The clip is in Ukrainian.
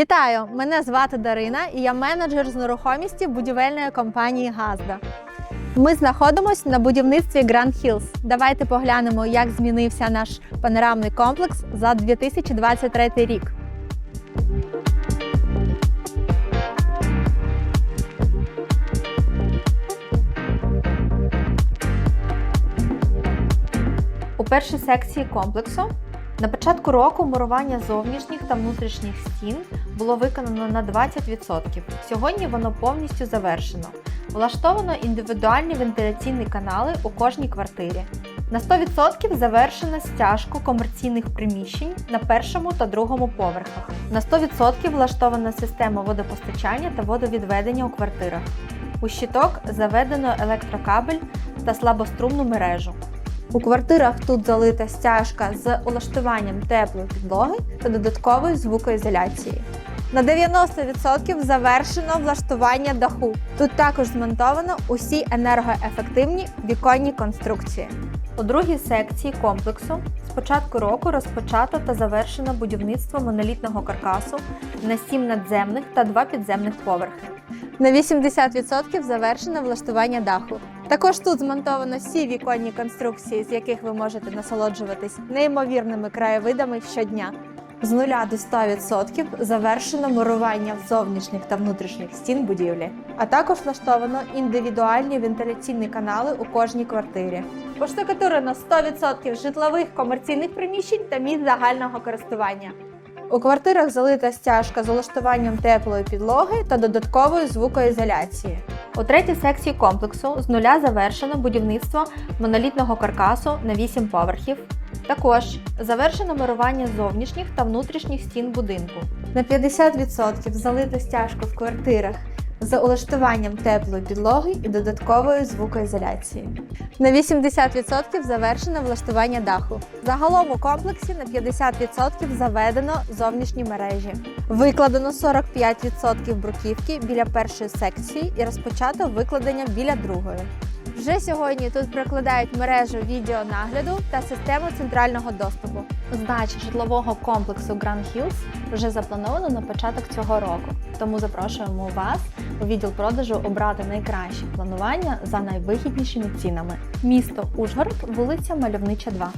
Вітаю! Мене звати Дарина і я менеджер з нерухомісті будівельної компанії Газда. Ми знаходимося на будівництві Grand Hills. Давайте поглянемо, як змінився наш панорамний комплекс за 2023 рік. У першій секції комплексу на початку року мурування зовнішніх та внутрішніх стін було виконано на 20%. Сьогодні воно повністю завершено. Влаштовано індивідуальні вентиляційні канали у кожній квартирі. На 100% завершено стяжку комерційних приміщень на першому та другому поверхах. На 100% влаштована система водопостачання та водовідведення у квартирах. У щиток заведено електрокабель та слабострумну мережу. У квартирах тут залита стяжка з улаштуванням теплої підлоги та додаткової звукоізоляції. На 90% завершено влаштування даху. Тут також змонтовано усі енергоефективні віконні конструкції. У другій секції комплексу з початку року розпочато та завершено будівництво монолітного каркасу на 7 надземних та 2 підземних поверхи. На 80% завершено влаштування даху. Також тут змонтовано всі віконні конструкції, з яких ви можете насолоджуватись неймовірними краєвидами щодня. З 0 до 100% завершено мурування зовнішніх та внутрішніх стін будівлі, а також влаштовано індивідуальні вентиляційні канали у кожній квартирі. Поштукатурено 100% житлових комерційних приміщень та місць загального користування. У квартирах залита стяжка з улаштуванням теплої підлоги та додаткової звукоізоляції. У третій секції комплексу з нуля завершено будівництво монолітного каркасу на 8 поверхів. Також завершено мурування зовнішніх та внутрішніх стін будинку. На 50% залито стяжку в квартирах з улаштуванням теплої підлоги і додаткової звукоізоляції. На 80% завершено влаштування даху. Загалом у комплексі на 50% заведено зовнішні мережі. Викладено 45% бруківки біля першої секції і розпочато викладення біля другої. Вже сьогодні тут прокладають мережу відеонагляду та систему центрального доступу. Здача житлового комплексу Grand Hills вже заплановано на початок цього року. Тому запрошуємо вас у відділ продажу обрати найкраще планування за найвигіднішими цінами. Місто Ужгород, вулиця Мальовнича, 2.